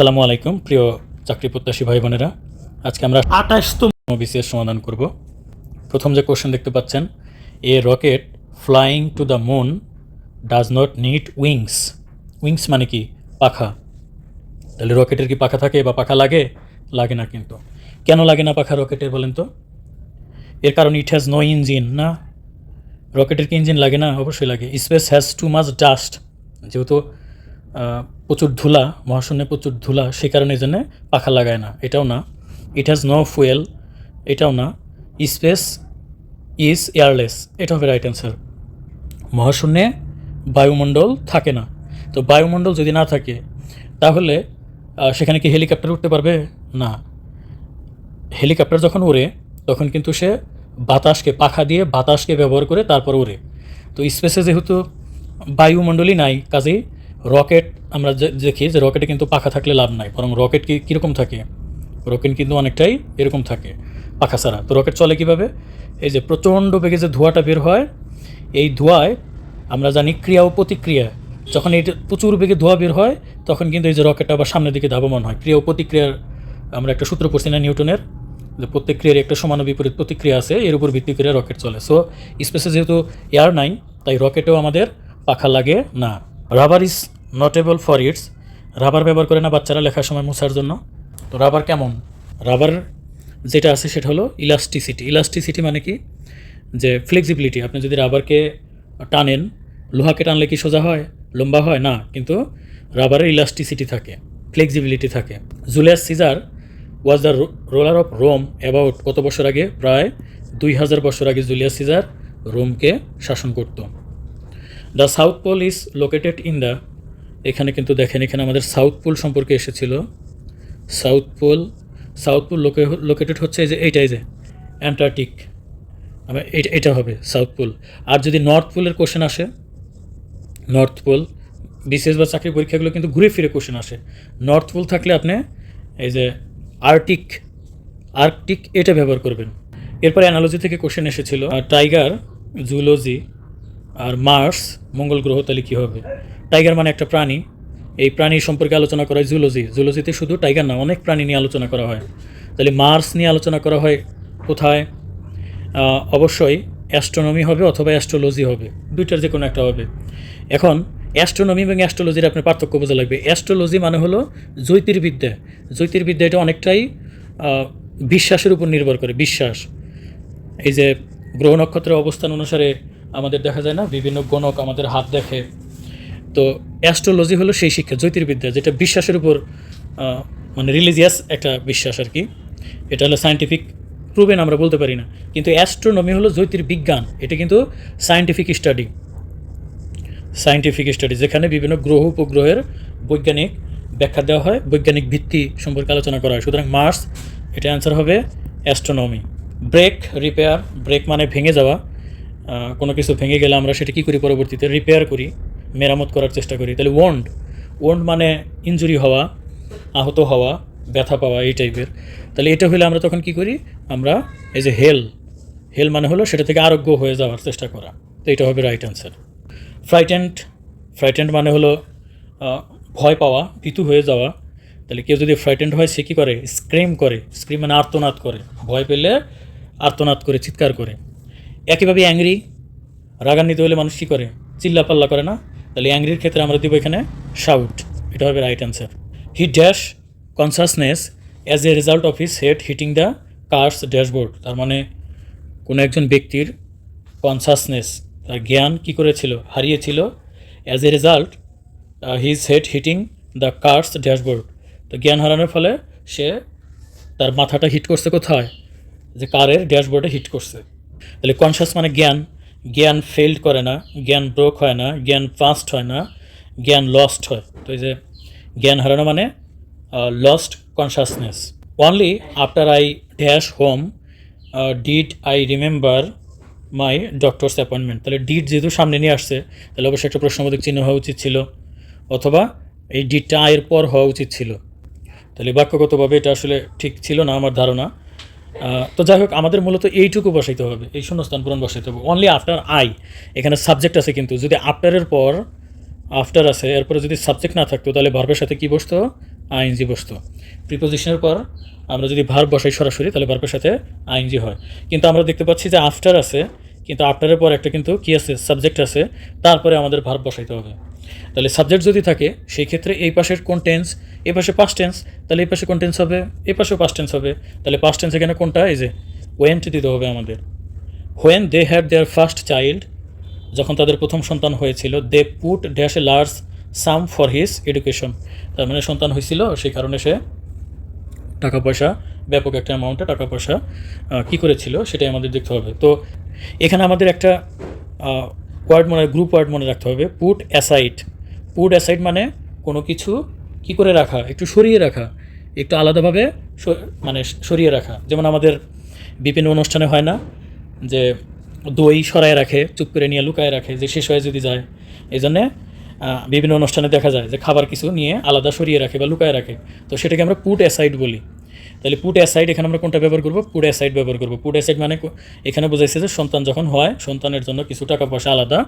আসসালামু আলাইকুম প্রিয় চাকরি প্রত্যাশী ভাই বোনেরা। আজকে আমরা আঠাশতম বিসিএস সমাধান করব। প্রথম যে কোশ্চেন দেখতে পাচ্ছেন a rocket flying to the moon does not need wings wings মানে কি? পাখা। তাহলে রকেটের কি পাখা থাকে বা পাখা লাগে? লাগে না কিন্তু। কেন লাগে না পাখা রকেটের বলেন তো? এর কারণ ইট হ্যাজ নো ইঞ্জিন না? রকেটের কি ইঞ্জিন লাগে না? অবশ্যই লাগে। Space has too much dust যেহেতু প্রচুর ধুলা, মহাশূন্যে প্রচুর ধুলা, সে কারণে জন্য পাখা লাগায় না। এটাও না। ইট হ্যাজ নো ফুয়েল এটাও না। স্পেস ইজ এয়ারলেস এটা হবে রাইট অ্যান্সার মহাশূন্যে বায়ুমণ্ডল থাকে না। তো বায়ুমণ্ডল যদি না থাকে, তাহলে সেখানে কি হেলিকপ্টার উঠতে পারবে? না। হেলিকপ্টার যখন উড়ে তখন কিন্তু সে বাতাসকে, পাখা দিয়ে বাতাসকে ব্যবহার করে তারপর উড়ে তো স্পেসে যেহেতু বায়ুমণ্ডলই নাই, কাজেই রকেট আমরা দেখি যে রকেটে কিন্তু পাখা থাকলে লাভ নাই, বরং রকেট কি কীরকম থাকে? রকেট কিন্তু অনেকটাই এরকম থাকে পাখা ছাড়া। তো রকেট চলে কীভাবে? এই যে প্রচণ্ড বেগে যে ধোঁয়াটা বের হয়, এই ধোঁয়ায় আমরা জানি ক্রিয়া ও প্রতিক্রিয়া। যখন এই প্রচুর বেগে ধোঁয়া বের হয়, তখন কিন্তু এই যে রকেটটা আবার সামনের দিকে ধাবমান হয়। ক্রিয়া ও প্রতিক্রিয়ার আমরা একটা সূত্র পড়ছি না নিউটনের, যে প্রত্যেক ক্রিয়ার একটা সমান বিপরীত প্রতিক্রিয়া আছে, এর উপর ভিত্তি করে রকেট চলে। সো স্পেসে যেহেতু এয়ার নাই তাই রকেটেও আমাদের পাখা লাগে না। Rubber is notable for its rubber ব্যবহার করে না বাচ্চারা লেখার সময় মোছার জন্য। তো রাবার কেমন? রাবার যেটা আছে সেটা হলো ইলাস্টিসিটি ইলাস্টিসিটি মানে কি? যে ফ্লেক্সিবিলিটি আপনি যদি রাবারকে টানেন, লোহাকে টানলে কি সোজা হয়? লম্বা হয়? না, কিন্তু রাবারের ইলাস্টিসিটি থাকে ফ্লেক্সিবিলিটি থাকে। Julius Caesar was the ruler of Rome about কত বছর আগে? প্রায় দুই হাজার বছর আগে জুলিয়াস সিজার রোমকে শাসন করত। The south pole is located in the এখানে কিন্তু দেখেন, এখানে আমাদের সাউথ পোল সম্পর্কে এসেছিল। সাউথ পোল সাউথ পোল লোকে লোকেটেড হচ্ছে যে এইটাই যে অ্যান্টার্কটিক এটা এটা হবে সাউথ পোল আর যদি নর্থ পোলের কোশ্চেন আসে নর্থ পোল বিশেষ বা চাকরি পরীক্ষাগুলো কিন্তু ঘুরে ফিরে কোশ্চেন আসে। নর্থ পোল থাকলে আপনি এই যে আর্টিক আর্কটিক এটা ব্যবহার করবেন। এরপরে অ্যানালজি থেকে কোশ্চেন এসেছিল টাইগার জুলজি আর মার্স, মঙ্গল গ্রহ তাহলে কী হবে? টাইগার মানে একটা প্রাণী। এই প্রাণী সম্পর্কে আলোচনা করা হয় জুলজি। জুলজিতে শুধু টাইগার না, অনেক প্রাণী নিয়ে আলোচনা করা হয়। তাহলে মার্স নিয়ে আলোচনা করা হয় কোথায়? অবশ্যই অ্যাস্ট্রোনমি হবে অথবা অ্যাস্ট্রোলজি হবে। দুইটার যে কোনো একটা হবে। এখন, অ্যাস্ট্রোনমি এবং অ্যাস্ট্রোলজির আপনার পার্থক্য বোঝা লাগবে। অ্যাস্ট্রোলজি মানে হলো জ্যোতির্বিদ্যা। জ্যোতির্বিদ্যা এটা অনেকটাই বিশ্বাসের উপর নির্ভর করে, বিশ্বাস। এই যে গ্রহ নক্ষত্রের অবস্থান অনুসারে আমাদের দেখা যায় না, বিভিন্ন গণক আমাদের হাত দেখে। তো অ্যাস্ট্রোলজি হলো সেই শিক্ষা, জ্যোতির্বিদ্যা, যেটা বিশ্বাসের উপর মানে রিলিজিয়াস একটা বিশ্বাস আর কি। এটা হলো সায়েন্টিফিক প্রুভেন আমরা বলতে পারি না। কিন্তু অ্যাস্ট্রোনমি হলো জ্যোতির্বিজ্ঞান, এটা কিন্তু সায়েন্টিফিক স্টাডি সায়েন্টিফিক স্টাডি যেখানে বিভিন্ন গ্রহ উপগ্রহের বৈজ্ঞানিক ব্যাখ্যা দেওয়া হয়, বৈজ্ঞানিক ভিত্তি সম্পর্কে আলোচনা করা হয়। সুতরাং মার্স এটা অ্যান্সার হবে অ্যাস্ট্রোনমি ব্রেক রিপেয়ার ব্রেক মানে ভেঙে যাওয়া। কোনো কিছু ভেঙে গেলে আমরা সেটা কী করি পরবর্তীতে? রিপেয়ার করি, মেরামত করার চেষ্টা করি। তাহলে ওন্ড ওন্ড মানে ইনজুরি হওয়া, আহত হওয়া, ব্যথা পাওয়া এই টাইপের তাহলে এটা হলে আমরা তখন কি করি? আমরা এই যে হেল হেল মানে হলো সেটা থেকে আরোগ্য হয়ে যাওয়ার চেষ্টা করা। তো এটা হবে রাইট অ্যান্সার ফ্রাইটেন্ড ফ্রাইটেন্ড মানে হলো ভয় পাওয়া, ভীতু হয়ে যাওয়া। তাহলে কেউ যদি ফ্রাইটেন্ড হয়, সে কী করে? স্ক্রিম করে। স্ক্রিম মানে আর্তনাদ করে। ভয় পেলে আর্তনাদ করে, চিৎকার করে। একইভাবে অ্যাংরি, রাগান্বিত হলে মানুষ কী করে? চিল্লা পাল্লা করে না? তাহলে অ্যাংরির ক্ষেত্রে আমরা দিব এখানে শাউট এটা হবে right answer he dash consciousness as a result of his head hitting the car's dashboard তার মানে কোনো একজন ব্যক্তির কনসাসনেস তার জ্ঞান কী করেছিল? হারিয়েছিল। As a result his head hitting the car's dashboard তো জ্ঞান হারানোর ফলে সে তার মাথাটা হিট করছে কোথায়? যে কারের ড্যাশবোর্ডে হিট করছে। তাহলে কনসাস মানে জ্ঞান। জ্ঞান ফেল্ড করে না, জ্ঞান ব্রোক হয় না, জ্ঞান ফাস্ট হয় না, জ্ঞান লস্ট হয়। তো এই যে জ্ঞান হারানো মানে lost consciousness only after I dash home did I remember my doctor's appointment তাহলে ডিড যেহেতু সামনে নিয়ে আসছে, তাহলে অবশ্যই একটা প্রশ্নবোধক চিহ্ন হওয়া উচিত ছিল। অথবা এই ডিডটা আয়ের পর হওয়া উচিত ছিল। তাহলে বাক্যগতভাবে এটা আসলে ঠিক ছিল না আমার ধারণা। তো যাই হোক, আমাদের মূলত এইটুকু বসাইতে হবে, এই শূন্যস্থান পূরণ বসাইতে হবে। অনলি আফটার আই এখানে সাবজেক্ট আছে কিন্তু, যদি আফটারের পর আফটার আছে, এরপরে যদি সাবজেক্ট না থাকতো, তাহলে ভার্বের সাথে কি বসতো? আইএনজি বসতো। প্রিপোজিশনের পর, আমরা যদি ভার্ব বসাই সরাসরি, তাহলে ভার্বের সাথে আইএনজি হয়। কিন্তু আমরা দেখতে পাচ্ছি যে আফটার আছে, কিন্তু আফটারের পর একটা কিন্তু কী আছে? সাবজেক্ট আছে, তারপরে আমাদের ভার্ব বসাইতে হবে। তাহলে সাবজেক্ট যদি থাকে, সেই ক্ষেত্রে এই পাশের কোন টেন্স এই পাশে পাস্ট টেন্স তাহলে এই পাশে কোন টেন্স হবে? এই পাশেও পাস্ট টেন্স হবে। তাহলে পাস্ট টেন্স এখানে কোনটা? এই যে ওয়েন্ট দিতে হবে আমাদের। When they had their first child যখন তাদের প্রথম সন্তান হয়েছিল they put dash a large sum for his education তার মানে সন্তান হয়েছিল, সেই কারণে সে টাকা পয়সা, ব্যাপক একটা অ্যামাউন্টে টাকা পয়সা কী করেছিল, সেটাই আমাদের দেখতে হবে। তো এখানে আমাদের একটা ওয়ার্ড মনে গ্রুপ ওয়ার্ড মনে রাখতে হবে। পুট অ্যাসাইড পুট অ্যাসাইড মানে কোনো কিছু কি করে রাখা? একটু সরিয়ে রাখা। একটু আলাদাভাবে মানে সরিয়ে রাখা। যেমন আমাদের বিভিন্ন অনুষ্ঠানে হয় না যে দই সরায় রাখে, চুপ করে নিয়ে লুকায় রাখে, যে শেষ হয়ে যদি যায়। এই জন্যে বিভিন্ন অনুষ্ঠানে দেখা যায় যে খাবার কিছু নিয়ে আলাদা সরিয়ে রাখে বা লুকায় রাখে। তো সেটাকে আমরা পুট অ্যাসাইড বলি। তাহলে পুট অ্যাসাইড এখানে আমরা কোনটা ব্যবহার করব? পুট অ্যাসাইড ব্যবহার করব। পুট অ্যাসাইড মানে এখানে বোঝাইছে যে সন্তান যখন হয়, সন্তানের জন্য কিছু টাকা পয়সা আলাদা।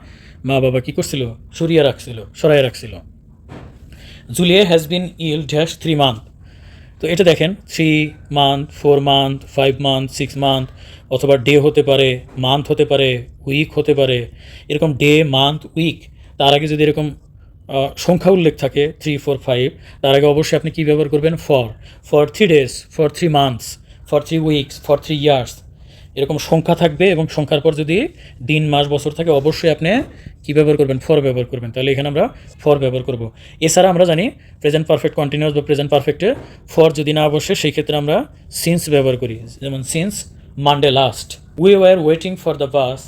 মা বাবা কী করছিল? সরিয়ে রাখছিল সরাই রাখছিল। Julia has been ill dash three month তো এটা দেখেন three month four month five month six month অথবা ডে হতে পারে মান্থ হতে পারে উইক হতে পারে। এরকম ডে মান্থ উইক তার আগে যদি এরকম সংখ্যা উল্লেখ থাকে থ্রি ফোর ফাইভ তার আগে অবশ্যই আপনি কী ব্যবহার করবেন? For for three days for three months for three weeks for three years এরকম সংখ্যা থাকবে এবং সংখ্যার পর যদি দিন, মাস, বছর থাকে, অবশ্যই আপনি কী ব্যবহার করবেন? ফর ব্যবহার করবেন। তাহলে এখানে আমরা ফর ব্যবহার করব। এছাড়া আমরা জানি প্রেজেন্ট পারফেক্ট কন্টিনিউয়াস বা প্রেজেন্ট পারফেক্টে ফর যদি না বসে, সেই ক্ষেত্রে আমরা সিন্স ব্যবহার করি। যেমন since Monday last we were waiting for the bus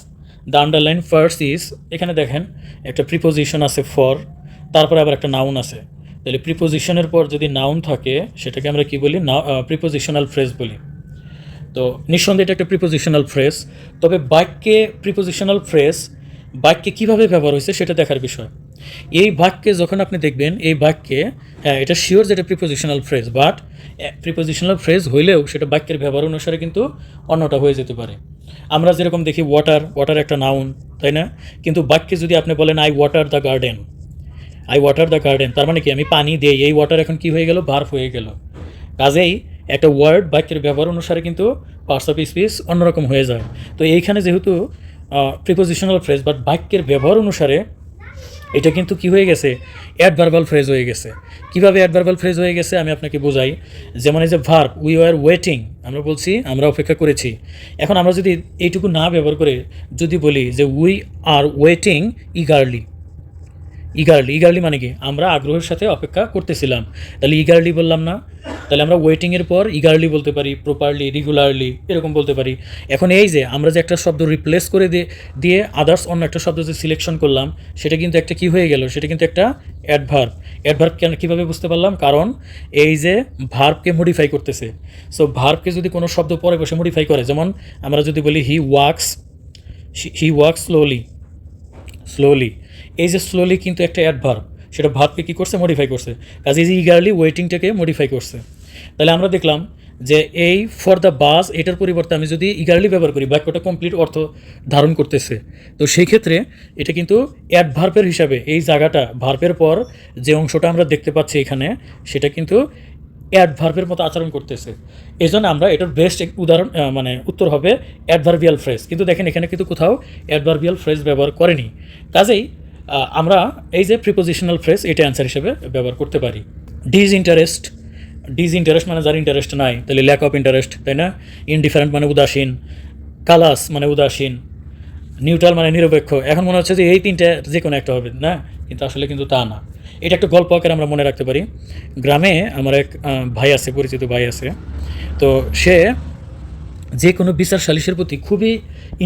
the underline first is এখানে দেখেন, একটা প্রিপোজিশন আছে ফর তারপরে আবার একটা নাউন আছে। তাহলে প্রিপোজিশনের পর যদি নাউন থাকে, সেটাকে আমরা কি বলি? না প্রিপোজিশনাল ফ্রেজ বলি। তো নিঃসন্দেহে এটা একটা প্রিপোজিশনাল ফ্রেজ তবে বাক্যে প্রিপোজিশনাল ফ্রেজ বাক্যে কীভাবে ব্যবহার হয়েছে সেটা দেখার বিষয়। এই বাক্যে যখন আপনি দেখবেন, এই বাক্যে হ্যাঁ এটা শিওর যে এটা prepositional phrase but prepositional phrase হইলেও সেটা বাক্যের ব্যবহার অনুসারে কিন্তু অন্যটা হয়ে যেতে পারে। আমরা যেরকম দেখি ওয়াটার ওয়াটার একটা নাউন তাই না? কিন্তু বাক্যে যদি আপনি বলেন I water the garden I water the garden তার মানে কি? আমি পানি দেই। এই ওয়াটার এখন কি হয়ে গেল? বার্ফ হয়ে গেল। কাজেই একটা ওয়ার্ড বাক্যের ব্যবহার অনুসারে কিন্তু পার্টস অফ স্পিচ অন্যরকম হয়ে যায়। তো এইখানে যেহেতু প্রিপোজিশনাল ফ্রেজ বাট বাক্যের ব্যবহার অনুসারে এটা কিন্তু কি হয়ে গেছে? অ্যাডভার্বাল ফ্রেজ হয়ে গেছে। কীভাবে অ্যাডভার্বাল ফ্রেজ হয়ে গেছে? আমি আপনাকে বোঝাই। যেমন এই যে ভার্ব উই আর ওয়েটিং আমরা বলছি, আমরা অপেক্ষা করেছি। এখন আমরা যদি এইটুকু না ব্যবহার করে যদি বলি যে we are waiting eagerly eagerly eagerly মানে কি? আমরা আগ্রহের সাথে অপেক্ষা করতেছিলাম। তাহলে ইগারলি বললাম না। তাহলে আমরা ওয়েটিংয়ের পর ইগারলি বলতে পারি প্রপারলি রেগুলারলি এরকম বলতে পারি। এখন এই যে, আমরা যে একটা শব্দ রিপ্লেস করে দিয়ে দিয়ে আদার্স অন্য একটা শব্দ যে সিলেকশন করলাম, সেটা কিন্তু একটা কি হয়ে গেল? সেটা কিন্তু একটা অ্যাডভার্ব অ্যাডভার্ব কেন, কীভাবে বুঝতে পারলাম? কারণ এই যে ভার্বকে মডিফাই করতেছে। সো ভার্বকে যদি কোনো শব্দ পরে বসে মডিফাই করে, যেমন আমরা যদি বলি he walks he walks slowly slowly এই যে স্লোলি কিন্তু একটা অ্যাডভার্ব সেটা ভাবকে কী করছে? মডিফাই করছে। কাজে যে ইগারলি ওয়েটিংটাকে মডিফাই করছে। তাহলে আমরা দেখলাম যে এই ফর দ্য বাস এটার পরিবর্তে আমি যদি ইগারলি ব্যবহার করি, বাক্যটা কমপ্লিট অর্থ ধারণ করতেছে। তো সেই ক্ষেত্রে এটা কিন্তু অ্যাডভার্বের হিসাবে এই জায়গাটা ভার্পের পর যে অংশটা আমরা দেখতে পাচ্ছি এখানে, সেটা কিন্তু অ্যাডভার্বের মতো আচরণ করতেছে। এই জন্য আমরা এটার বেস্ট উদাহরণ মানে উত্তর হবে অ্যাডভার্বিয়াল ফ্রেজ কিন্তু দেখেন এখানে কিন্তু কোথাও অ্যাডভার্বিয়াল ফ্রেজ ব্যবহার করেনি। কাজেই আমরা এই যে প্রিপোজিশনাল ফ্রেস এটা অ্যান্সার হিসেবে ব্যবহার করতে পারি। ডিজ ইন্টারেস্ট ডিজ ইন্টারেস্ট মানে যার ইন্টারেস্ট নাই, তাহলে ল্যাক অফ ইন্টারেস্ট তাই না? ইনডিফারেন্ট মানে উদাসীন কালাস মানে উদাসীন নিউট্রাল মানে নিরপেক্ষ। এখন মনে হচ্ছে যে এই তিনটে যে কোনো একটা হবে, না? কিন্তু আসলে কিন্তু তা না। এটা একটা গল্প আকারে আমরা মনে রাখতে পারি। গ্রামে আমার এক ভাই আছে, পরিচিত ভাই আছে। তো সে যে কোনো বিচার সালিশের প্রতি খুবই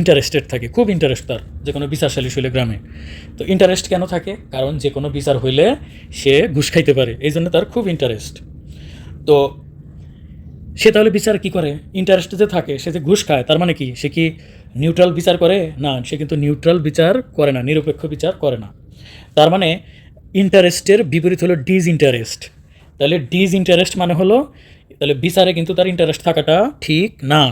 ইন্টারেস্টেড থাকে, খুব ইন্টারেস্ট তার, যে কোনো বিচার সালিশ হইলে গ্রামে। তো ইন্টারেস্ট কেন থাকে? কারণ যে কোনো বিচার হইলে সে ঘুষ খাইতে পারে, এই জন্য তার খুব ইন্টারেস্ট তো সে তাহলে বিচার কি করে? ইন্টারেস্ট যে থাকে, সে যে ঘুষ খায়, তার মানে কি? সে কি নিউট্রাল বিচার করে? না, সে কিন্তু নিউট্রাল বিচার করে না, নিরপেক্ষ বিচার করে না। তার মানে ইন্টারেস্টের বিপরীত হলো ডিজ ইন্টারেস্ট তাহলে ডিজ ইন্টারেস্ট মানে হলো, তাহলে বিচারে কিন্তু তার ইন্টারেস্ট থাকাটা ঠিক না।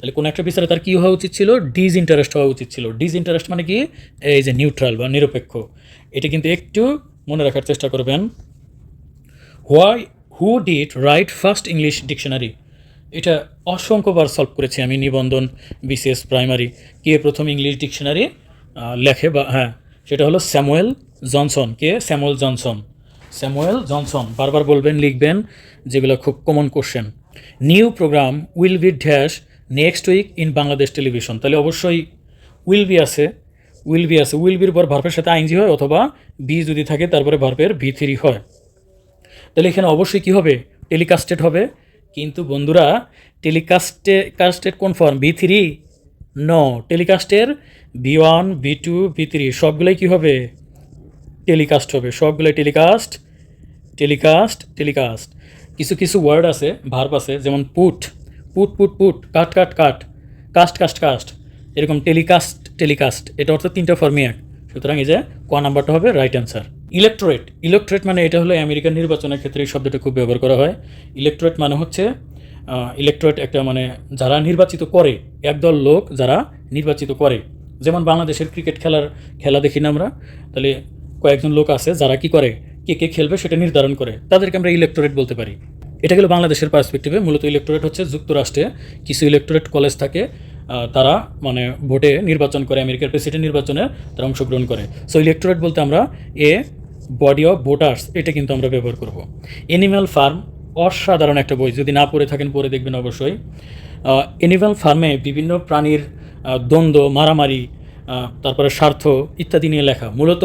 তাহলে কোনো একটা বিচারে তার কী হওয়া উচিত ছিল? ডিজ ইন্টারেস্ট হওয়া উচিত ছিল। ডিজ ইন্টারেস্ট মানে কি? এই যে নিউট্রাল বা নিরপেক্ষ। এটা কিন্তু একটু মনে রাখার চেষ্টা করবেন। Why who did write first English dictionary এটা অসংখ্যবার সলভ করেছি আমি নিবন্ধন বিসিএস প্রাইমারি কে প্রথম ইংলিশ ডিকশনারি লেখে বা হ্যাঁ সেটা হলো স্যামুয়েল জনসন। কে? Samuel Johnson. Samuel Johnson. বারবার বলবেন, লিখবেন, যেগুলো খুব common question new programme will be dash next week in Bangladesh television তাহলে অবশ্যই উইল বি আছে উইল বি আছে। উইল বির পর ভার্পের সাথে আইনজি হয় অথবা বি যদি থাকে, তারপরে ভার্পের ভি থ্রি হয়। তাহলে এখানে অবশ্যই কী হবে? টেলিকাস্টেড হবে। কিন্তু বন্ধুরা টেলিকাস্টে কাস্টেড কোন ফর্ম বি থ্রি? ন টেলিকাস্টের V one, V two, V three, সবগুলোই কী হবে? টেলিকাস্ট হবে। সবগুলোই টেলিকাস্ট টেলিকাস্ট টেলিকাস্ট কিছু কিছু ওয়ার্ড আছে ভার্ব আছে, যেমন put put put put, cut cut cut. Cast cast cast. এরকম টেলিকাস্ট টেলিকাস্ট। এটা অর্থাৎ তিনটা ফর্মই এক সুতরাং এই যে ক নাম্বারটা হবে রাইট অ্যান্সার ইলেকট্রেট ইলেকট্রেট মানে এটা হলো আমেরিকান নির্বাচনের ক্ষেত্রে এই শব্দটা খুব ব্যবহার করা হয়। ইলেকট্রেট মানে হচ্ছে ইলেকট্রেট একটা মানে যারা নির্বাচিত করে, একদল লোক যারা নির্বাচিত করে। যেমন বাংলাদেশের ক্রিকেট খেলার খেলা দেখি না আমরা, তাহলে কয়েকজন লোক আছে যারা কি করে, কে কে খেলবে সেটা নির্ধারণ করে। তাদেরকে আমরা ইলেকট্রেট বলতে পারি। এটা গেল বাংলাদেশের পার্সপেক্টিভে মূলত ইলেকট্রেট হচ্ছে যুক্তরাষ্ট্রে। কিছু ইলেকট্রেট কলেজ থাকে তারা মানে ভোটে নির্বাচন করে, আমেরিকার প্রেসিডেন্ট নির্বাচনে তারা অংশগ্রহণ করে। সো ইলেকট্রেট বলতে আমরা এ বডি অফ ভোটার্স এটা কিন্তু আমরা ব্যবহার করব। এনিম্যাল ফার্ম অসাধারণ একটা বই। যদি না পড়ে থাকেন, পড়ে দেখবেন অবশ্যই। এনিম্যাল ফার্মে বিভিন্ন প্রাণীর দ্বন্দ্ব, মারামারি তারপরে স্বার্থ ইত্যাদি নিয়ে লেখা। মূলত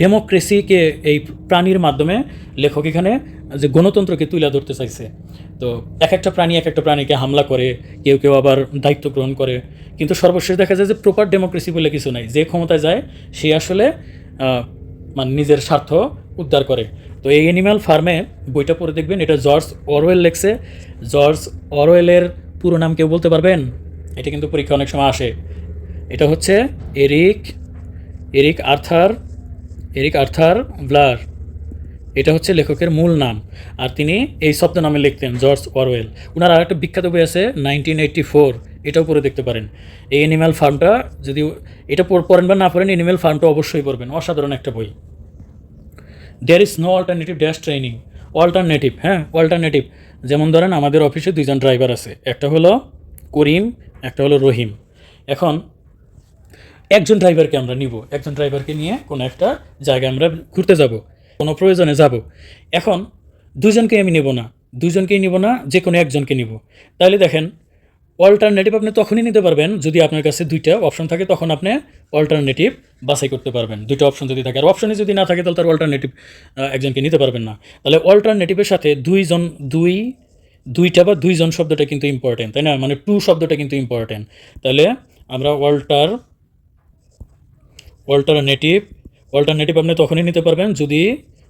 ডেমোক্রেসিকে এই প্রাণীর মাধ্যমে লেখক এখানে যে গণতন্ত্রকে তুলে ধরতে চাইছে। তো এক একটা প্রাণী এক একটা প্রাণীকে হামলা করে, কেউ কেউ আবার দায়িত্ব গ্রহণ করে। কিন্তু সর্বশেষ দেখা যায় যে প্রপার ডেমোক্রেসি বলে কিছু নাই। যে ক্ষমতায় যায়, সে আসলে মানে নিজের স্বার্থ উদ্ধার করে। তো এই অ্যানিম্যাল ফার্মে বইটা পড়ে দেখবেন, এটা জর্জ অরওয়েল লেখছে। জর্জ অরওয়েলের পুরো নাম কেউ বলতে পারবেন? এটা কিন্তু পরীক্ষা অনেক সময় আসে। এটা হচ্ছে Eric Eric Arthur Eric Arthur Blair. এটা হচ্ছে লেখকের মূল নাম। আর তিনি এই শব্দ নামে লিখতেন জর্জ ওয়ারওয়েল ওনার আরেকটা বিখ্যাত বই আছে নাইনটিন এইটটি ফোর। এটাও পড়ে দেখতে পারেন। এই অ্যানিম্যাল ফার্মটা যদি এটা পড়- পড়েন বা না পড়েন অ্যানিম্যাল ফার্মটা অবশ্যই পড়বেন। অসাধারণ একটা বই। There is no alternative dash training alternative হ্যাঁ অল্টারনেটিভ যেমন ধরেন, আমাদের অফিসে দুইজন ড্রাইভার আছে। একটা হলো করিম, একটা হলো রহিম। এখন একজন ড্রাইভারকে আমরা নিব। একজন ড্রাইভারকে নিয়ে কোনো একটা জায়গায় আমরা ঘুরতে যাব, কোনো প্রয়োজনে যাব। এখন দুজনকে আমি নেব না। দুজনকেই নিব না, যে কোনো একজনকে নিব। তাহলে দেখেন অল্টারনেটিভ আপনি তখনই নিতে পারবেন যদি আপনার কাছে দুইটা অপশন থাকে, তখন আপনি অল্টারনেটিভ বাছাই করতে পারবেন। দুইটা অপশন যদি থাকে। আর অপশনে যদি না থাকে, তাহলে তার অল্টারনেটিভ একজনকে নিতে পারবেন না। তাহলে অল্টারনেটিভের সাথে দুইজন, দুই, দুইটা বা দুইজন শব্দটা কিন্তু ইম্পর্টেন্ট তাই না? মানে টু শব্দটা কিন্তু ইম্পর্টেন্ট তাহলে আমরা অল্টার অল্টারনেটিভ অল্টারনেটিভ আপনি তখনই নিতে পারবেন যদি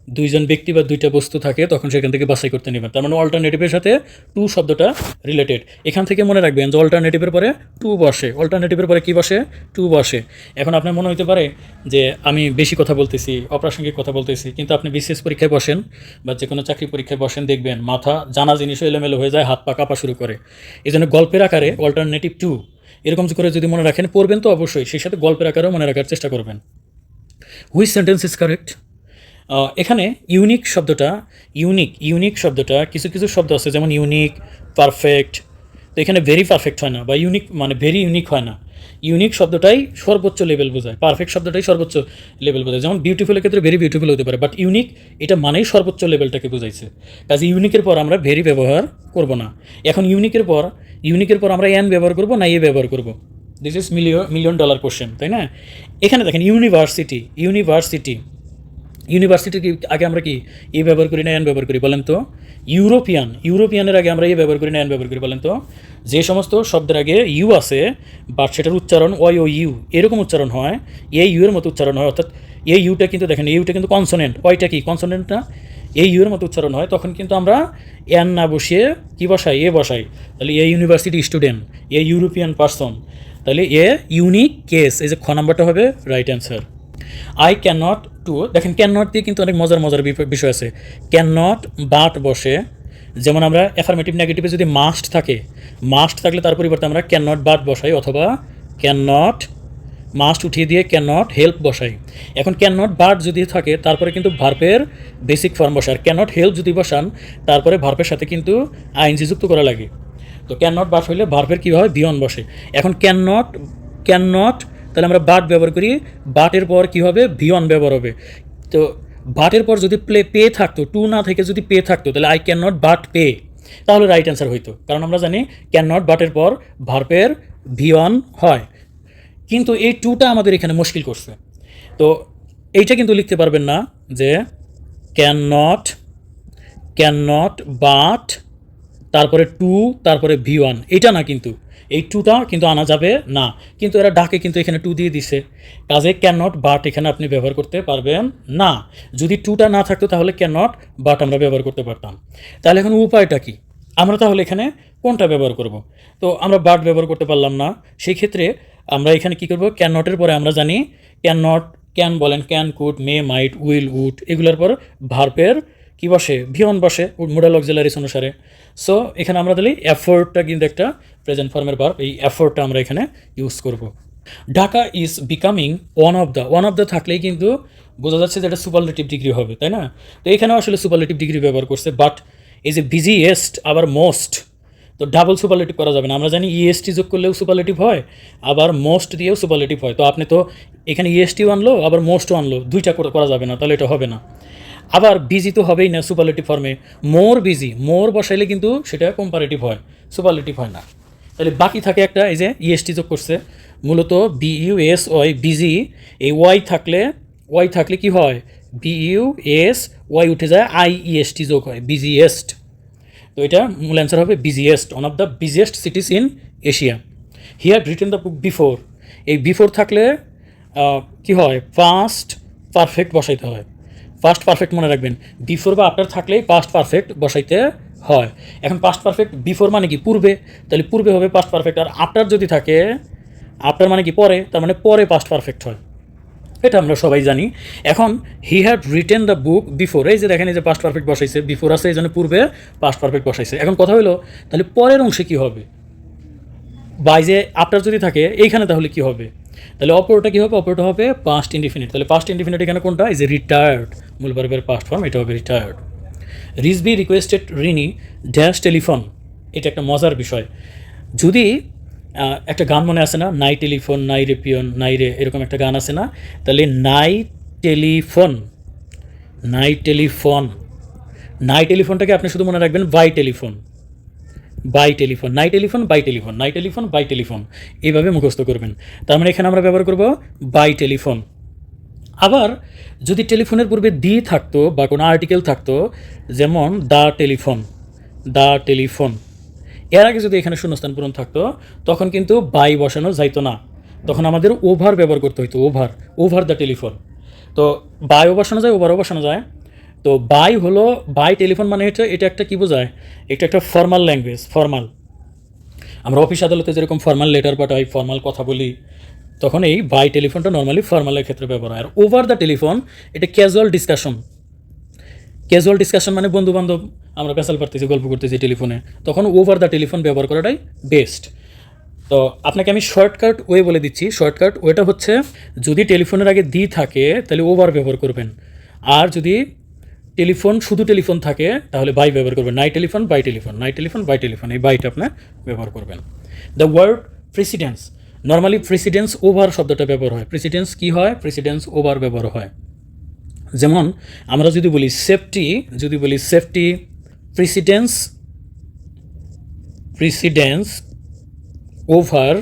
দুইজন ব্যক্তি বা দুইটা বস্তু থাকে, তখন সেখান থেকে বাছাই করতে নেবেন। তার মানে অল্টারনেটিভের সাথে টু শব্দটা রিলেটেড এখান থেকে মনে রাখবেন যে অল্টারনেটিভের পরে টু বসে। অল্টারনেটিভের পরে কী বসে? টু বসে। এখন আপনার মনে হতে পারে যে আমি বেশি কথা বলতেছি, অপ্রাসঙ্গিক কথা বলতেছি, কিন্তু আপনি বিশেষ পরীক্ষায় বসেন বা যে কোনো চাকরি পরীক্ষায় বসেন, দেখবেন মাথা জানা জিনিসও এলোমেলো হয়ে যায়, হাত পা কাঁপা শুরু করে। এই জন্য গল্পের আকারে অল্টারনেটিভ টু এরকম করে যদি মনে রাখেন, পড়বেন তো অবশ্যই। সেই সাথে গল্পের আকারেও মনে রাখার চেষ্টা করবেন। হুইচ সেন্টেন্স ইজ কারেক্ট এখানে ইউনিক শব্দটা ইউনিক ইউনিক শব্দটা, কিছু কিছু শব্দ আছে, যেমন ইউনিক পারফেক্ট তো এখানে ভেরি পারফেক্ট হয় না, বা ইউনিক মানে ভেরি ইউনিক হয় না। ইউনিক শব্দটাই সর্বোচ্চ লেভেল বোঝায় পারফেক্ট শব্দটাই সর্বোচ্চ লেভেল বোঝায়। যেমন বিউটিফুলের ক্ষেত্রে ভেরি বিউটিফুল হতে পারে বাট ইউনিক এটা মানেই সর্বোচ্চ লেভেলটাকে বোঝাইছে। কাজে ইউনিকের পর আমরা ভেরি ব্যবহার করব না। এখন ইউনিকের পর ইউনিকের পর আমরা এন ব্যবহার করব না এ ব্যবহার করব। This is million million dollar question তাই না? এখানে দেখেন ইউনিভার্সিটি ইউনিভার্সিটি ইউনিভার্সিটির কি আগে আমরা কি এ ব্যবহার করি না, এন ব্যবহার করি বলেন তো? ইউরোপিয়ান ইউরোপিয়ানের আগে আমরা এ ব্যবহার করি না, এন ব্যবহার করি বলেন তো? যে সমস্ত শব্দের আগে ইউ আছে বাট সেটার উচ্চারণ ওয়াই ও ইউ, এরকম উচ্চারণ হয়, এ ইউ এর মতো উচ্চারণ হয়, অর্থাৎ এ ইউটা কিন্তু দেখেন ইউটা কিন্তু কনসোনেন্ট ওয়াইটা কি কনসোনেন্ট না? ইউ এর মতো উচ্চারণ হয়, তখন কিন্তু আমরা এন না বসিয়ে কি বসাই? এ বসাই। তাহলে a university student a European person তাহলে এ ইউনিক কেস এই যে খ নাম্বারটা হবে right answer I can not to দেখেন ক্যান নট দিয়ে কিন্তু অনেক মজার মজার বিষয় আছে। ক্যান নট বাট বসে। যেমন আমরা অ্যাফার্মেটিভ নেগেটিভে যদি মাস্ট থাকে মাস্ট থাকলে তার পরিবর্তে আমরা ক্যান নট বাট বসাই অথবা ক্যান নট মাস্ট উঠিয়ে দিয়ে ক্যান নট হেল্প বসাই। এখন ক্যান নট বাট যদি থাকে, তারপরে কিন্তু ভার্পের বেসিক ফর্ম বসার ক্যান নট হেল্প যদি বসান, তারপরে ভার্পের সাথে কিন্তু আইনজি যুক্ত করা লাগে। তো ক্যান নট বাট হইলে ভার্পের কী হয়? বিয়ন বসে। এখন ক্যান নট ক্যান নট তাহলে আমরা বাট ব্যবহার করি। বাটের পর কী হবে? ভিয়ন ব্যবহার হবে। তো বাটের পর যদি প্লে, পে থাকতো, টু না থেকে যদি পে থাকতো, তাহলে I can not but pay. তাহলে রাইট অ্যান্সার হইতো। কারণ আমরা জানি ক্যান নট বাটের পর ভার্পের ভিয়ন হয়। কিন্তু এই টুটা আমাদের এখানে মুশকিল করছে। তো এইটা কিন্তু লিখতে পারবেন না যে can not can not but তারপরে টু, তারপরে ভি ওয়ান। এইটা না কিন্তু। এই টুটা কিন্তু আনা যাবে না। কিন্তু এরা ডাকে কিন্তু এখানে টু দিয়ে দিছে। কাজে ক্যান নট বাট এখানে আপনি ব্যবহার করতে পারবেন না। যদি টুটা না থাকতো তাহলে ক্যান নট বাট আমরা ব্যবহার করতে পারতাম। তাহলে এখন উপায়টা কি? আমরা তাহলে এখানে কোনটা ব্যবহার করব? তো আমরা বাট ব্যবহার করতে পারলাম না। সেই ক্ষেত্রে আমরা এখানে কি করব? ক্যান নটের পরে আমরা জানি ক্যান নট ক্যান বলেন can could may might will would এগুলোর পর ভার্পের কি বসে? ভিয়ন বসে মোডাল অক্সিলারিস অনুসারে সো এখানে আমরা তাহলে এফোর্টটা কিন্তু একটা প্রেজেন্ট ফর্মের ভার্ব এই এফোর্টটা আমরা এখানে ইউজ করব। Dhaka is becoming one of the one of the থাকলেই কিন্তু বোঝা যাচ্ছে যে এটা সুপারলেটিভ ডিগ্রি হবে, তাই না? তো এখানেও আসলে সুপারলেটিভ ডিগ্রি ব্যবহার করছে বাট এই যে বিজিয়েস্ট আবার মোস্ট তো ডাবল সুপারলেটিভ করা যাবে না। আমরা জানি ইএসটি যোগ করলেও সুপারলেটিভ হয়, আবার মোস্ট দিয়েও সুপারলেটিভ হয়। তো আপনি তো এখানে ইএসটিও আনলো আবার মোস্টও আনলো দুইটা করা যাবে না, তাহলে এটা হবে না। আবার বিজি তো হবেই না সুপারলেটিভ ফর্মে মোর বিজি মোর বসাইলে কিন্তু সেটা কম্পারেটিভ হয় সুপারলেটিভ হয় না। তাহলে বাকি থাকে একটা, এই যে ইএসটি যোগ করছে, মূলত B U S Y busy এই ওয়াই থাকলে ওয়াই থাকলে কি হয়? বি ইউ এস ওয়াই উঠে যায় আই ইএসটি যোগ হয় বিজিএস্ট তো এটা মূল অ্যান্সার হবে busiest one of the busiest cities in Asia he had written the book before এই বিফোর থাকলে কি হয়? ফার্স্ট পারফেক্ট বসাইতে হয়। ফার্স্ট পারফেক্ট মনে রাখবেন। বিফোর বা আফটার থাকলেই পাস্ট পারফেক্ট বসাইতে হয়। এখন পাস্ট পারফেক্ট বিফোর মানে কি? পূর্বে। তাহলে পূর্বে হবে পাস্ট পারফেক্ট আর আফটার যদি থাকে আফটার মানে কি? পরে। তার মানে পরে পাস্ট পারফেক্ট হয়। এটা আমরা সবাই জানি। এখন he had written the book before এই যে দেখেন, এই যে পাস্ট পারফেক্ট বসাইছে। বিফোর আছে, এই জন্য পূর্বে পাস্ট পারফেক্ট বসাইছে। এখন কথা হলো, তাহলে পরের অংশে কি হবে? বাই যে আফটার যদি থাকে, এইখানে তাহলে কি হবে? তাহলে অপরটা কী হবে? অপরটা হবে পাস্ট ইনডিফিনিট তাহলে পাস্ট ইনডিফিনিট এখানে কোনটা? এই যে রিটায়ার্ড মূল ভার্বের পাস্ট ফর্ম এটা হবে রিটায়ার্ড রিজবি রিকোয়েস্টেড রিনি ড্যাশ টেলিফোন এটা একটা মজার বিষয়। যদি একটা গান মনে আছে না? নাই টেলিফোন নাই রে পিয়ন নাই রে, এরকম একটা গান আছে না? তাহলে নাই টেলিফোন নাই টেলিফোন নাই টেলিফোনটাকে আপনি শুধু মনে রাখবেন বাই টেলিফোন বাই টেলিফোন নাই টেলিফোন বাই টেলিফোন নাই টেলিফোন বাই টেলিফোন এইভাবে মুখস্থ করবেন। তার মানে এখানে আমরা ব্যবহার করব বাই টেলিফোন আবার যদি টেলিফোনের পূর্বে দি থাকতো বা কোনো আর্টিকেল থাকতো, যেমন দ্য টেলিফোন দ্য টেলিফোন এর আগে যদি এখানে শূন্যস্থান পূরণ থাকতো, তখন কিন্তু বাই বসানো যাইতো না। তখন আমাদের ওভার ব্যবহার করতে হইতো ওভার ওভার দ্য টেলিফোন তো বাইও বসানো যায় ওভারও বসানো যায়। তো বাই হলো, বাই টেলিফোন মানে হচ্ছে এটা একটা কী বোঝায়? এটা একটা ফর্মাল ল্যাঙ্গুয়েজ ফর্মাল আমরা অফিস আদালতে যেরকম ফর্মাল লেটার পাঠাই ফর্মাল কথা বলি, তখন এই বাই টেলিফোনটা নর্মালি ফর্মালের ক্ষেত্রে ব্যবহার হয়। আর ওভার দ্য টেলিফোন এটা ক্যাজুয়াল ডিসকাশন ক্যাজুয়াল ডিসকাশন মানে বন্ধু বান্ধব আমরা পেশাল পারতেছি, গল্প করতেছি টেলিফোনে। তখন ওভার দ্য টেলিফোন ব্যবহার করাটাই বেস্ট তো আপনাকে আমি শর্টকাট ওয়ে বলে দিচ্ছি। শর্টকাট ওয়েটা হচ্ছে, যদি টেলিফোনের আগে দি থাকে, তাহলে ওভার ব্যবহার করবেন। আর যদি টেলিফোন, শুধু টেলিফোন থাকে, তাহলে বাই ব্যবহার করবেন। নাই টেলিফোন বাই টেলিফোন নাই টেলিফোন বাই টেলিফোন এই বাইটা আপনার ব্যবহার করবেন। The word precedence normally precedence over শব্দটা ব্যবহার হয়। প্রেসিডেন্স কি হয়? প্রেসিডেন্স ওভার ব্যবহার হয়। যেমন, আমরা যদি বলি সেফটি যদি বলি safety precedence precedence over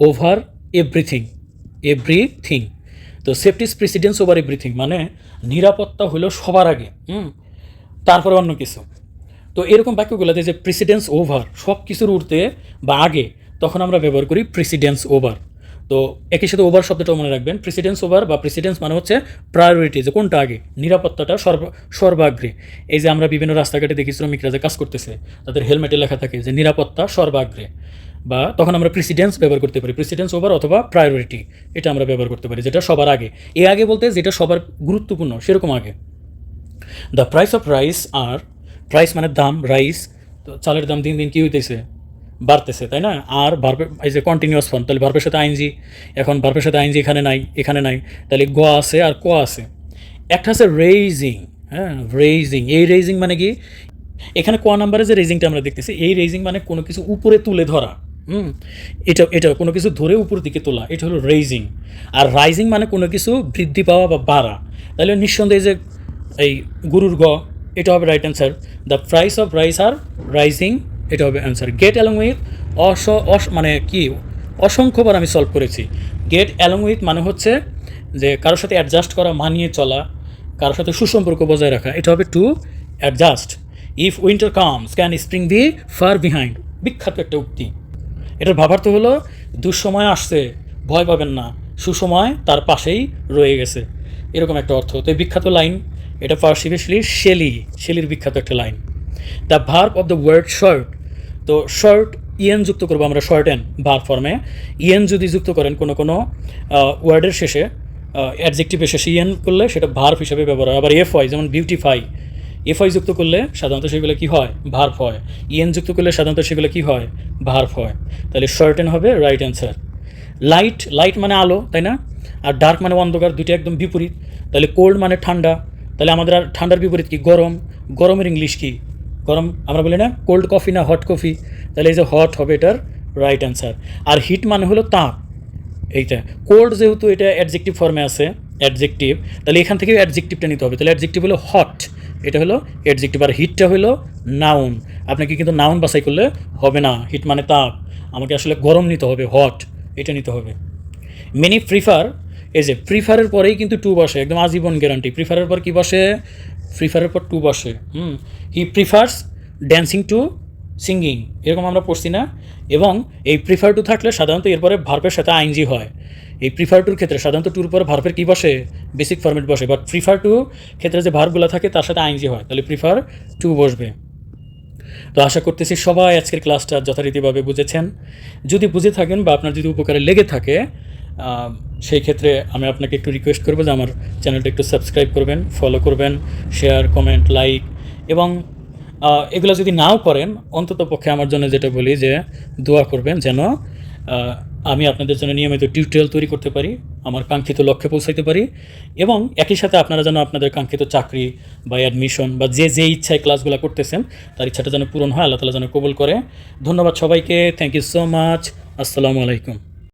over everything everything তো সেফটিস প্রেসিডেন্স ওভার এভরিথিং মানে নিরাপত্তা হলো সবার আগে, হুম? তারপরে অন্য কিছু। তো এরকম বাক্যগুলোতে যে প্রেসিডেন্স ওভার সব কিছুর উঠতে বা আগে, তখন আমরা ব্যবহার করি প্রেসিডেন্স ওভার তো একই সাথে ওভার শব্দটাও মনে রাখবেন প্রেসিডেন্স ওভার বা প্রেসিডেন্স মানে হচ্ছে প্রায়োরিটি যে কোনটা আগে, নিরাপত্তাটা সর্ব, সর্বাগ্রে। এই যে আমরা বিভিন্ন রাস্তাঘাটে দেখি শ্রমিকরা যে কাজ করতেছে, তাদের হেলমেটে লেখা থাকে যে নিরাপত্তা সর্বাগ্রে। বা তখন আমরা প্রেসিডেন্স ব্যবহার করতে পারি প্রেসিডেন্স ওভার অথবা প্রায়োরিটি এটা আমরা ব্যবহার করতে পারি, যেটা সবার আগে। এ আগে বলতে যেটা সবার গুরুত্বপূর্ণ, সেরকম আগে। দ্য প্রাইস অফ রাইস আর প্রাইস মানে দাম রাইস তো চালের দাম দিন দিন কী হইতেছে? বাড়তেছে, তাই না? আর ভার্বে এই যে কন্টিনিউয়াস ফর্ম তাহলে ভার্বের সাথে আইনজি, এখন ভার্বের সাথে আইনজি এখানে নাই এখানে নাই, তাহলে গ আছে আর ক আছে। একটা আছে রেইজিং হ্যাঁ রেইজিং এই রেইজিং মানে কি? এখানে ক নাম্বারে যে রেজিংটা আমরা দেখতেছি, এই রেজিং মানে কোনো কিছু উপরে তুলে ধরা। হুম, এটা এটা কোনো কিছু ধরে উপর দিকে তোলা, এটা হলো রেইজিং আর রাইজিং মানে কোনো কিছু বৃদ্ধি পাওয়া বা বাড়া। তাহলে নিঃসন্দেহে যে এই গুরুর গ, এটা হবে right answer the price of rice are rising এটা হবে অ্যান্সার গেট অ্যালং উইথ অস অস মানে কি? অসংখ্যবার আমি সলভ করেছি। গেট অ্যালং উইথ মানে হচ্ছে যে কারোর সাথে অ্যাডজাস্ট করা, মানিয়ে চলা, কারোর সাথে সুসম্পর্ক বজায় রাখা, এটা হবে to adjust if winter comes can spring be far behind বিখ্যাত একটা উক্তি। এটার ভাবার্থ হলো, দুঃসময় আসছে, ভয় পাবেন না। সুসময় তার পাশেই রয়ে গেছে। এরকম একটা অর্থ। তো বিখ্যাত লাইন, এটা পার্সিভিয়াসলি শেলি। শেলির বিখ্যাত একটা line. The verb of the word short. তো শর্ট ইএন যুক্ত করব আমরা, শর্ট এন ভার ফর্মে। ইএন যদি যুক্ত করেন কোনো কোনো ওয়ার্ডের শেষে অ্যাডজেক্টিভের শেষে ইএন করলে সেটা ভার্ব হিসেবে ব্যবহার হয়। আবার এফ হয় যেমন বিউটিফাই এফ আই যুক্ত করলে সাধারণত সেগুলো কি হয়? ভার্ভ হয়। ইএন যুক্ত করলে সাধারণত সেগুলো কি হয়? ভার্ভ হয়। তাহলে শর্টেন হবে রাইট অ্যান্সার লাইট লাইট মানে আলো, তাই না? আর ডার্ক মানে অন্ধকার, দুইটা একদম বিপরীত। তাহলে কোল্ড মানে ঠান্ডা। তাহলে আমাদের আর ঠান্ডার বিপরীত কি? গরম। গরমের ইংলিশ কি? গরম আমরা বলি না কোল্ড কফি না হট কফি তাহলে এই যে হট হবে এটার রাইট অ্যান্সার আর হিট মানে হলো তাপ। এইটা। কোল্ড যেহেতু এটা অ্যাডজেক্টিভ ফর্মে আছে অ্যাডজেক্টিভ তাহলে এখান থেকে অ্যাডজেক্টিভটা নিতে হবে। তাহলে অ্যাডজেক্টিভ হলো হট এটা হলো অ্যাডজেক্টিভ আর হিটটা হলো নাউন আপনাকে কিন্তু নাউন বাছাই করলে হবে না। হিট মানে তাপ। আমাকে আসলে গরম নিতে হবে হট এটা নিতে হবে। মেনি প্রিফার এই যে প্রিফারের পরেই কিন্তু টু বসে, একদম আজীবন গ্যারান্টি প্রিফারের পর কী বসে? প্রিফারের পর টু বসে। হুম। He prefers dancing to singing এরকম আমরা পড়ছি না। এবং এই প্রিফার টু থাকলে সাধারণত এরপরে ভার্বের সাথে আইনজি হয়। এই প্রিফার টুর ক্ষেত্রে সাধারণত টুর পর ভার্বের কী বসে? বেসিক ফর্মেট বসে। বাট প্রিফার টু ক্ষেত্রে যে ভার্বগুলো থাকে, তার সাথে আইনজি হয়। তাহলে প্রিফার টু বসবে। তো আশা করতেছি সবাই আজকের ক্লাসটা যথারীতিভাবে বুঝেছেন। যদি বুঝে থাকেন বা আপনার যদি উপকারে লেগে থাকে সেই ক্ষেত্রে আমি আপনাকে একটু রিকোয়েস্ট করব যে আমার চ্যানেলটা একটু সাবস্ক্রাইব করবেন ফলো করবেন শেয়ার কমেন্ট লাইক এবং এগুলো যদি নাও করেন অন্তত পক্ষে আমার জন্য যেটা বলি যে দোয়া করবেন যেন আমি আপনাদের জন্য নিয়মিত টিউটোরিয়াল তৈরি করতে পারি, আমার কাঙ্ক্ষিত লক্ষ্যে পৌঁছাইতে পারি এবং একই সাথে আপনারা যেন আপনাদের কাঙ্ক্ষিত চাকরি বা অ্যাডমিশন বা যে যে ইচ্ছায় ক্লাসগুলো করতেছেন, তার ইচ্ছাটা যেন পূরণ হয়, আল্লাহ তালা যেন কবুল করে। ধন্যবাদ সবাইকে থ্যাংক ইউ সো মাচ আসসালামু আলাইকুম।